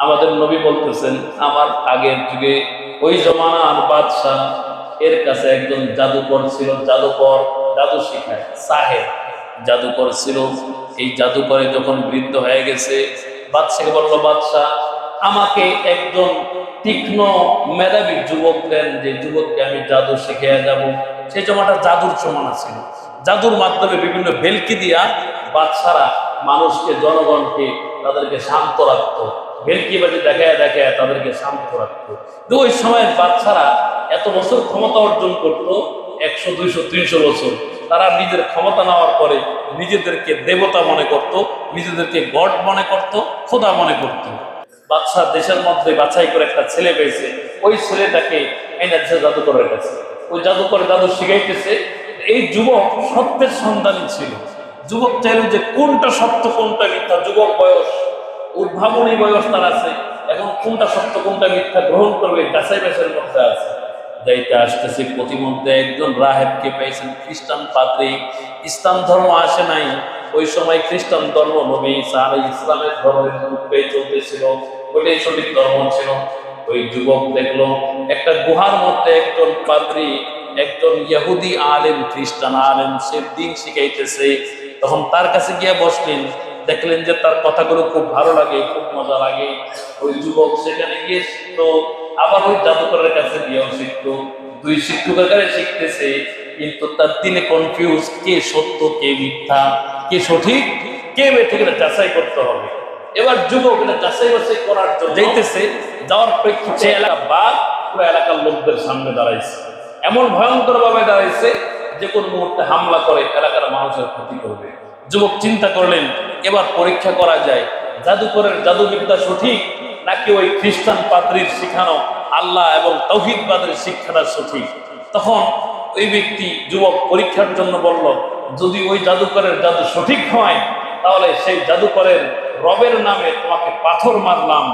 আমাদের নবী বলতেছেন, আমার আগের যুগে ওই জমানার বাদশাহ এর কাছে একজন জাদুকর ছিল, জাদুকর জাদু শিখায়, সাহেব। জাদুকর ছিল। এই জাদুকরে যখন বৃদ্ধ হয়ে গেছে বাদশাকে বলল, বাদশাহ, আমাকে একজন তীক্ষ্ণ মেধাবী যুবক দেন, যে যুবককে আমি জাদু শিখিয়ে যাব। সেই জমাটা জাদুর জমানা ছিল। জাদুর মাধ্যমে বিভিন্ন ভেলকি দিয়া বাদশারা মানুষকে, জনগণকে তাদেরকে শান্ত রাখতো। ভেলকি বাজি দেখায় দেখায় তাদেরকে শান্ত রাখতো। তো ওই সময়ের বাচ্চারা এত বছর ক্ষমতা অর্জন করতো, একশো, দুইশো, তিনশো বছর। তারা নিজের ক্ষমতা নেওয়ার পরে নিজেদেরকে দেবতা মনে করত, নিজেদেরকে গড মনে করত, খোদা মনে করত। বাচ্চা দেশের মধ্যে বাছাই করে একটা ছেলে পেয়েছে, ওই ছেলেটাকে এনে দিয়েছে জাদুকরের কাছে ওই জাদুকর জাদু শিখাইতেছে, এই যুবক সত্যের সন্তানই ছিল। যুবক চাইল যে কোনটা সত্য, কোনটা মিথ্যা, যুবক বয়স উদ্ভাবনী বয়স তার আছে এখন কোনটা সত্য, কোনটা মিথ্যা গ্রহণ করবে, যাচাই বাছাইয়ের মধ্যে আছে। যাইতে আসতেছে, প্রতিমধ্যে একজন রাহেবকে পেয়েছেন খ্রিস্টান পাদ্রী। ইসলাম ধর্ম আসে নাই। ওই সময় খ্রিস্টান ধর্ম নবী আলাইহিস ইসলামের ধর্মের রূপে চলতেছিল। ওইটাই সঠিক ধর্ম ছিল। ওই যুবক দেখল, একটা গুহার মধ্যে একজন পাদ্রী, একজন ইহুদি আলেম, খ্রিস্টান আলেম, সে দিন শিখাইতেছে। তখন তার কাছে গিয়ে বসলেন দেখলেন যে তার কথাগুলো খুব ভালো লাগে খুব মজা লাগে। ওই যুবক সেখানে গিয়ে শিখতো আবার ওই জাদুকরের কাছে গিয়েও শিখতো দুই শিক্ষকের কাছে শিখতেছে কিন্তু তার দিনে কনফিউজ কে সত্য কে মিথ্যা কে সঠিক কে বেঠিক এটা যাচাই করতে হবে। এবার যুবক এটা যাচাই বাছাই করার জন্য যাইতেছে যাওয়ার প্রেক্ষিতে এলাকা বা পুরো এলাকার লোকদের সামনে দাঁড়াইছে। এমন ভয়ঙ্কর ভাবে দাঁড়াইছে যে কোন মুহূর্তে হামলা করে এলাকার মানুষের ক্ষতি করবে। যুবক চিন্তা করলেন, এবার পরীক্ষা করা যায়। জাদুকরের জাদুবিদ্যা সঠিক নাকি ওই খ্রিস্টান পাদ্রির শিখানো আল্লাহ এবং তৌহিদবাদের শিক্ষাটা সঠিক? তখন ওই ব্যক্তি যুবক পরীক্ষার জন্য বলল, যদি ওই জাদুকরের জাদু সঠিক হয়, তাহলে সেই জাদুকরের রবের নামে তোমাকে পাথর মারলাম।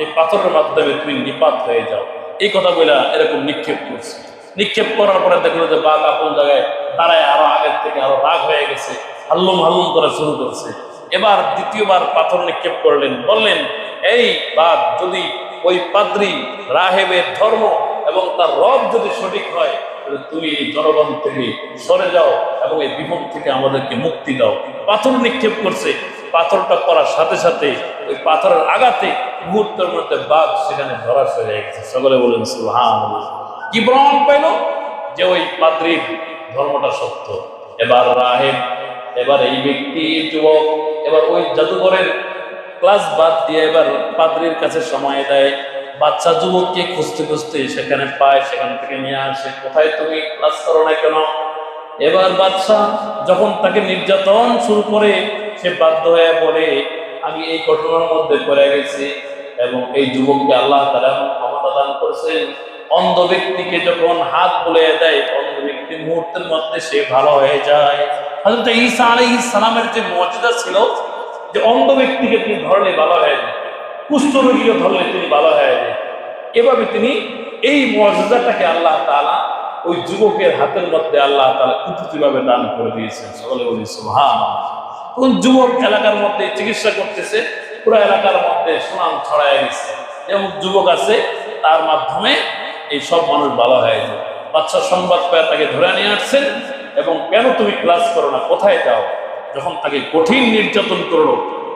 এই পাথরের মাধ্যমে তুমি নিপাত হয়ে যাও। এই কথা বলে এরকম নিক্ষেপ করছে। নিক্ষেপ করার পরে দেখল যে বাঘ আপন জায়গায় দাঁড়ায় আরও আগের থেকে আরও রাগ হয়ে গেছে, হাল্লুম হাল্লুম করা শুরু করছে। এবার দ্বিতীয়বার পাথর নিক্ষেপ করলেন, বললেন, এই বাঘ যদি ওই পাদ্রি রাহেবের ধর্ম এবং তার রব যদি সঠিক হয় তুমি এই জনগণ থেকে সরে যাও এবং এই বিপদ থেকে আমাদেরকে মুক্তি দাও। পাথর নিক্ষেপ করছে। পাথরটা করার সাথে সাথে ওই পাথরের আঘাতে মুহূর্তের মধ্যে বাঘ সেখানে ধরা হয়ে গেছে। সকলে বলেন সুহান কি প্রমাণ পাইল? যে ওই পাদ্রির ধর্মটা সত্য। এবার রাহেব এবার এই ব্যক্তি যুবক, এবার ওই জাদুঘরের ক্লাস বাদ দিয়ে এবার পাদ্রির কাছে সময় দেয়। বাচ্চা যুবককে খুঁজতে খুঁজতে সেখানে পায়, সেখান থেকে নিয়ে আসে। কোথায় তুমি? ক্লাস করো না কেন? এবার বাচ্চা যখন তাকে নির্যাতন শুরু করে, সে বাধ্য হয়ে বলে, আমি এই ঘটনার মধ্যে পড়ে গেছি এবং এই যুবককে আল্লাহ তারা ক্ষমতা দান করেছেন। অন্ধ ব্যক্তিকে যখন হাত বলে দেয়, অন্ধ ব্যক্তি মুহূর্তের মধ্যে সে ভালো হয়ে যায়। হয়তো ঈসা আলী ইসলামের যে মর্যাদা ছিল, যে অন্ধ ব্যক্তিকে তিনি ধরলে ভালো হয়ে যায় কুষ্ঠরোগীকে ধরলে তিনি ভালো হয়ে যায়। এভাবে তিনি এই মর্যাদাটাকে আল্লাহ তালা ওই যুবকের হাতের মধ্যে আল্লাহ তালা কুতুতিভাবে দান করে দিয়েছেন। সকলে বলি সুহান তখন যুবক এলাকার মধ্যে চিকিৎসা করতেছে, পুরো এলাকার মধ্যে সুনাম ছড়ায় গেছে যেমন যুবক আছে, তার মাধ্যমে এই সব মানুষ ভালো হয়ে যায় বাচ্চা সংবাদ পায় তাকে ধরে নিয়ে আসছেন এবং কেন তুমি ক্লাস করো না, কোথায় যাও? যখন তাকে কঠিন নির্যাতন করল,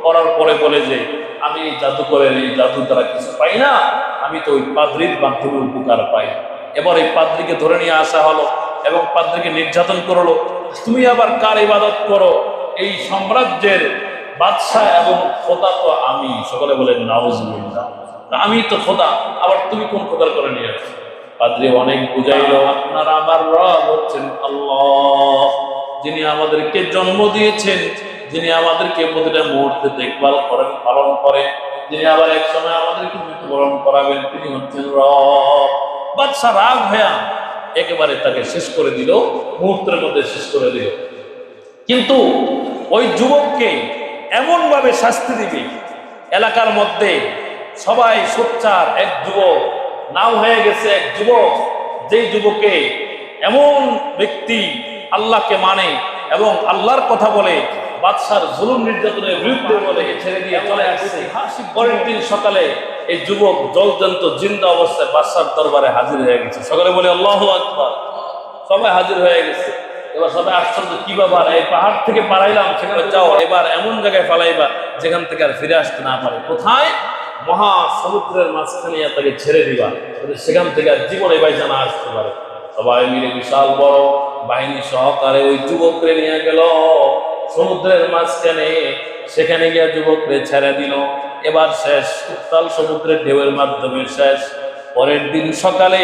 করার পরে বলে যে, আমি এই জাদুকরের এই জাদু দ্বারা কিছু পাই না, আমি তো ওই পাদ্রির মাধ্যমে উপকার পাই। এবার এই পাদ্রিকে ধরে নিয়ে আসা হলো এবং পাদ্রিকে নির্যাতন করল। তুমি আবার কার ইবাদত করো? এই সাম্রাজ্যের বাদশাহ এবং খোদা তো আমি। সকলে বলেন নাউজুবিল্লাহ। আমি তো খোদা, আবার তুমি কোন খোদার করে নিয়ে আসছো? পাদ্রি অনেক বুঝাইল, আপনার আমার রব হচ্ছেন আল্লাহ। যিনি আমাদেরকে জন্ম দিয়েছেন, যিনি আমাদেরকে প্রতিটা মুহূর্তে দেখভাল করেন, পালন করেন, যিনি আবার এক সময় আমাদেরকে মৃত্যুবরণ করাবেন, তিনি হচ্ছেন রব। বাদশা রাগ হয়া একেবারে তাকে শেষ করে দিল, মুহূর্তের মধ্যে শেষ করে দিল। কিন্তু ওই যুবককে এমন ভাবে শাস্তি দিবে, এলাকার মধ্যে সবাই সোচ্চার, এক যুবক নাম হয়ে গেছে এক যুবক। যেই যুবকে এমন ব্যক্তি আল্লাহকে মানে এবং আল্লাহর কথা বলে, বাদশার জুলুম নির্যাতনের বিরুদ্ধে বলে ছেড়ে দিয়ে চলে আসছে। পরের দিন সকালে এই যুবক জলজন্ত জিন্দা অবস্থায় বাদশার দরবারে হাজির হয়ে গেছে। সকালে বলে, আল্লাহ আকবার। সবাই হাজির হয়ে গেছে। এবার সবাই আশ্চর্য, কি ব্যাপার? এই পাহাড় থেকে পালাইলাম, সেখানে যাও। এবার এমন জায়গায় পালাইবা, যেখান থেকে আর ফিরে আসতে না পারে। কোথায়? মহা সমুদ্রের মাঝখানে তাকে ছেড়ে দিবা সেখান থেকে আর জীবনে বাইচা না আসতে পারে। সবাই মিলে বিশাল বড় বাহিনী সহকারে ওই যুবককে নিয়ে গেল। সমুদ্রের মাঝখানে সেখানে গিয়ে যুবককে ছেড়ে দিল। এবার শেষ, উত্তাল সমুদ্রের ঢেউয়ের মাধ্যমে শেষ। পরের দিন সকালে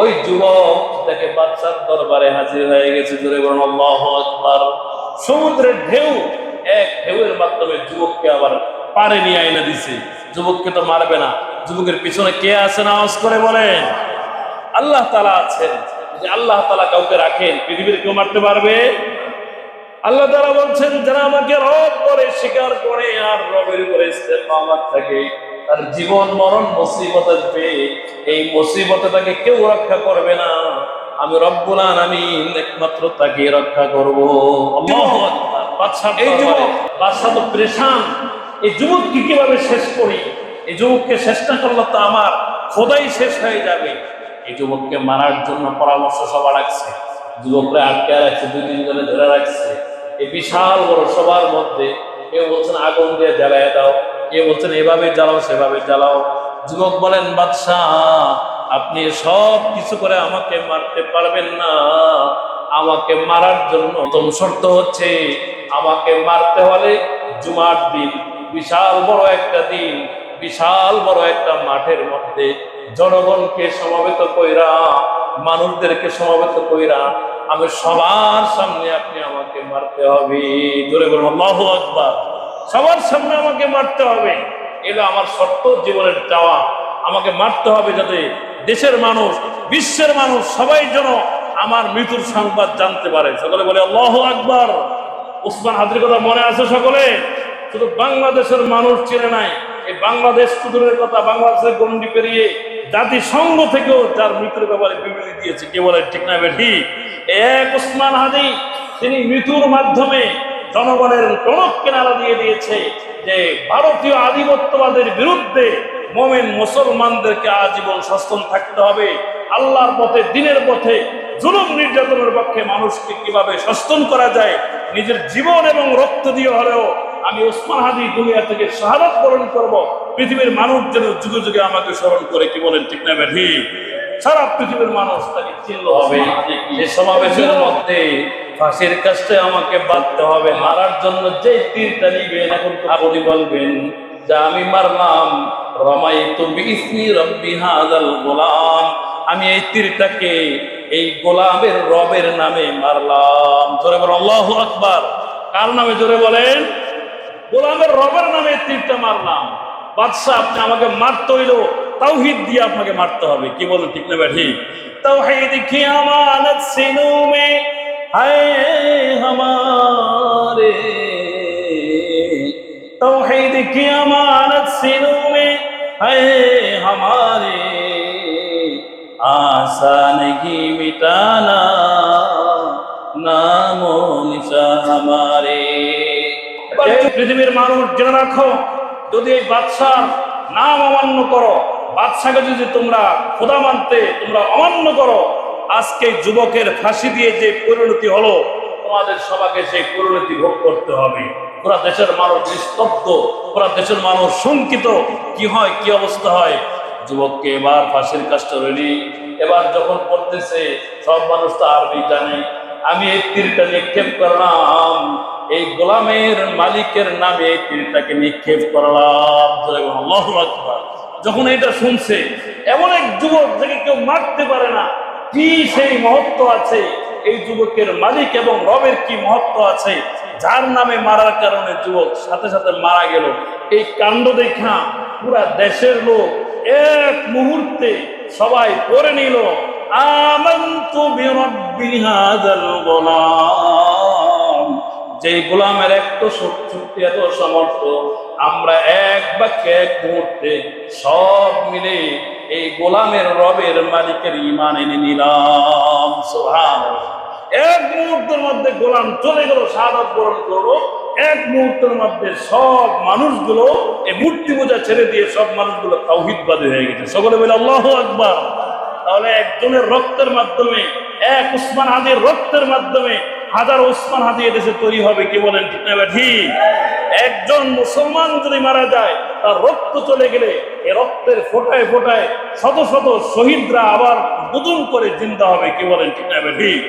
ওই যুবক তাকে বাচ্চার দরবারে হাজির হয়ে গেছে। জোরে বলুন, আল্লাহ সমুদ্রের ঢেউ, এক ঢেউয়ের মাধ্যমে যুবককে আবার পারে নিয়ে আইনা দিছে। যুবককে তো মারবে না। যুবকের পিছনে কে আছেন আওয়াজ করে বলেন। আল্লাহ তালা আছেন। যে আল্লাহ তালা কাউকে রাখেন পৃথিবীর কেউ মারতে পারবে? আল্লাহ তারা বলছেন যারা আমাকে রব করে স্বীকার করে আর রবের উপরে থাকে তার জীবন মরণ মুসিবত আসবে। এই মুসিবতে তাকে কেউ রক্ষা করবে না। আমি রব্বুল আলামিন একমাত্র তাকে রক্ষা করব। বাদশাহ এই বাদশাহ তো পরেশান। এই যুবককে কীভাবে শেষ করি? এই যুবককে শেষ না করলে তো আমার খোদাই শেষ হয়ে যাবে। এই যুবককে মারার জন্য পরামর্শ সভা রাখছে যুবকরা আটকে রাখছে, দুই তিন জনে ধরে রাখছে। এই বিশাল বড় সবার মধ্যে কেউ বলছেন, আগুন দিয়ে জ্বালায় দাও। কেউ বলছেন, এভাবে জ্বালাও, সেভাবে জ্বালাও। যুবক বলেন, বাদশাহ, আপনি সব কিছু করে আমাকে মারতে পারবেন না। আমাকে মারার জন্য প্রথম শর্ত হচ্ছে, আমাকে মারতে হলে জুমার দিন বিশাল বড় একটা দিন, বিশাল বড় একটা মাঠের মধ্যে জনগণকে সমাবেত কইরা, মানুষদেরকে সমাবেত কইরা আমি সবার সামনে আপনি আমাকে মারতে হবে। জোরে বলুন, আল্লাহু আকবার। সবার সামনে আমাকে মারতে হবে। এটা আমার শর্ত জীবনের চাওয়া। আমাকে মারতে হবে যাতে দেশের মানুষ, বিশ্বের মানুষ সবাই যেন আমার মৃত্যুর সংবাদ জানতে পারে। সকলে বলে, আল্লাহ আকবার। উসমান হাজির কথা মনে আছে সকলে? শুধু বাংলাদেশের মানুষ চেনে নাই। এই বাংলাদেশ সুদূরের কথা বাংলাদেশের গন্ডি পেরিয়ে জাতিসংঘ থেকেও তার মৃত্যুর ব্যাপারে বিবৃতি দিয়েছে। কে বলে ঠিক না বেঠি? এক উসমান হাদি, তিনি মৃত্যুর মাধ্যমে জনগণের টনক কেনারা দিয়ে দিয়েছে যে ভারতীয় আধিপত্যবাদের বিরুদ্ধে মোমেন মুসলমানদেরকে আজীবন সচেতন থাকতে হবে। আল্লাহর পথে, দিনের পথে, জুলুম নির্যাতনের পক্ষে মানুষকে কীভাবে সচেতন করা যায়, নিজের জীবন এবং রক্ত দিয়ে হলেও আমি ওসমান হাদি দুনিয়া থেকে শাহাদত বরণ করব। পৃথিবীর মানুষ যেন যুগে যুগে আমাকে স্মরণ করে, কি বলেন ঠিক না ব্যাধি সারা পৃথিবীর মানুষ তাকে চিনল। হবে যে সমাবেশের মধ্যে ফাঁসির কাছে আমাকে বাঁধতে হবে, মারার জন্য যে তীরটা নিবেন, এখন আপনি বলবেন যা আমি মারলাম। রমাই তো বিসমি গোলাম। আমি এই তীরটাকে এই গোলামের রবের নামে মারলাম। জোরে বলেন, আল্লাহু আকবার। কার নামে জোরে বলেন? গোলামের রবের নামে তীরটা মারলাম। বাদশাহ, আপনি আমাকে মারতে হইল তাওহিদ দিয়ে আপনাকে মারতে হবে। কি বলো ঠিক না ঠিক তাওহিদ কি আমানত সিনু মে হায় হামারে توحید کی আমানত سینوں میں ہے ہمارے آسانگی مٹانا نام و نشا ہمارے এই পৃথিবীর মানুষ জেনে রাখো, যদি এই বাদশার নাম অমান্য করো, বাদশাকে যদি তোমরা খোদা মানতে তোমরা অমান্য করো, আজকে যুবকের ফাঁসি দিয়ে যে পরিণতি হলো, তোমাদের সবাকে সেই পরিণতি ভোগ করতে হবে। পুরা দেশের মানুষ নিস্তব্ধ পুরা দেশের মানুষ শঙ্কিত, কি হয়, কি অবস্থা হয়? যুবককে এবার ফাঁসির কাজটা রেডি এবার যখন পড়তেছে সব মানুষ তো আরবি জানে, আমি এই তীরটা নিক্ষেপ করলাম। এই গোলামের মালিকের নামে এই তীরটাকে নিক্ষেপ করলাম। যখন এটা শুনছে, এমন এক যুবক যাকে কেউ মারতে পারে না, কি সেই মহত্ব আছে? এই যুবকের মালিক এবং রবের কি মহত্ব আছে? যার নামে মারার কারণে যুবক সাথে সাথে মারা গেল। এই কাণ্ড দেখা পুরা দেশের লোক এক মুহূর্তে সবাই পড়ে নিল, আমন্তু বিরব্বি হাযাল গোলাম। যে গোলামের এত শক্তি, এত সমর্থ আমরা এক বাক্যে এক মুহূর্তে সব মিলে এই গোলামের রবের মালিকের ইমান এনে নিলাম। সোহান এক মুহূর্তের মধ্যে গোলাম চলে গেল সাদত বরণ করল। এক মুহূর্তের মধ্যে সব মানুষগুলো, এই মূর্তি পূজা ছেড়ে দিয়ে সব মানুষগুলো তাওহিদবাদী হয়ে গেছে। সকলে বলে, আল্লাহ আকবার। তাহলে একজনের রক্তের মাধ্যমে, এক উসমান হাদির রক্তের মাধ্যমে হাজার ওসমান হাদি এদেশে তৈরি হবে, কি বলেন ঠিক না ঠিক? একজন মুসলমান যদি মারা যায়, তার রক্ত চলে গেলে এ রক্তের ফোটায় ফোটায় শত শত শহীদরা আবার নতুন করে জিন্দা হবে, কি বলেন ঠিক না ঠিক?